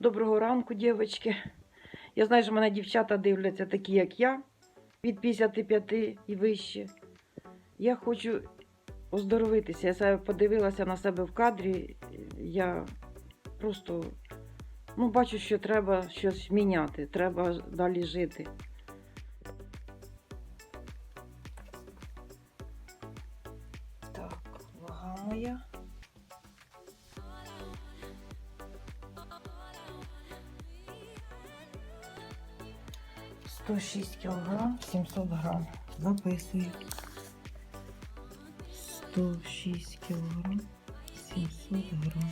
Доброго ранку, дівчатки. Я знаю, що мене дівчата дивляться такі, як я, від 55 і вище. Я хочу оздоровитися. Я себе подивилася на себе в кадрі. Я просто ну, бачу, що треба щось міняти, треба далі жити. Так, вага моя. Сто шість кілограм, 700 грам. Записую. 106 кілограм, 700 грам.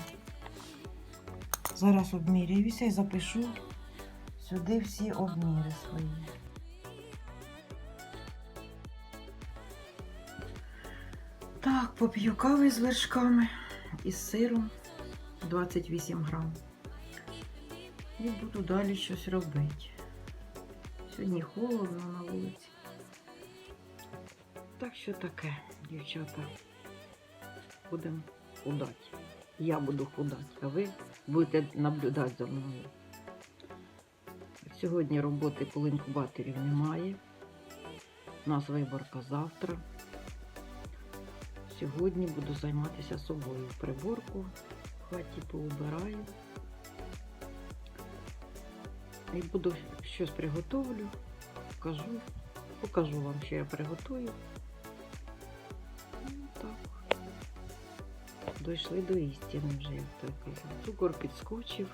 Зараз обмірююся і запишу сюди всі обміри свої. Так, поп'ю кави з вершками і з сиром 28 грам. І буду далі щось робити. Сьогодні холодно на вулиці. Так що таке, дівчата. Будемо худати. Я буду худати, а ви будете наблюдати за мною. Сьогодні роботи по інкубаторів немає. У нас виборка завтра. Сьогодні буду займатися собою. Приборку в хаті поубираю. І буду щось приготовлю, покажу, покажу вам, що я приготую. Ну, так. Дійшли до істини вже, як то казав. Цукор підскочив.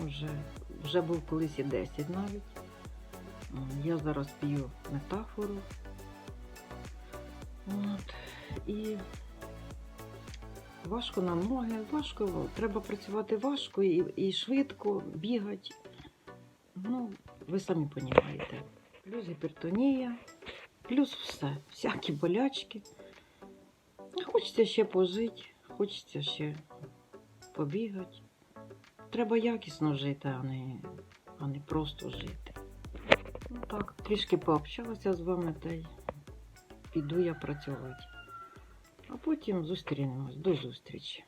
Вже, вже був колись і 10 навіть. Я зараз п'ю метафору. От. І важко на ноги, важко, треба працювати важко і, і швидко бігати. Ну, ви самі розумієте. Плюс гіпертонія, плюс все, всякі болячки. Хочеться ще пожити, хочеться ще побігати. Треба якісно жити, а не, а не просто жити. Ну так, трішки пообщалася з вами та й піду я працювати. А потім зустрінемось. До зустрічі.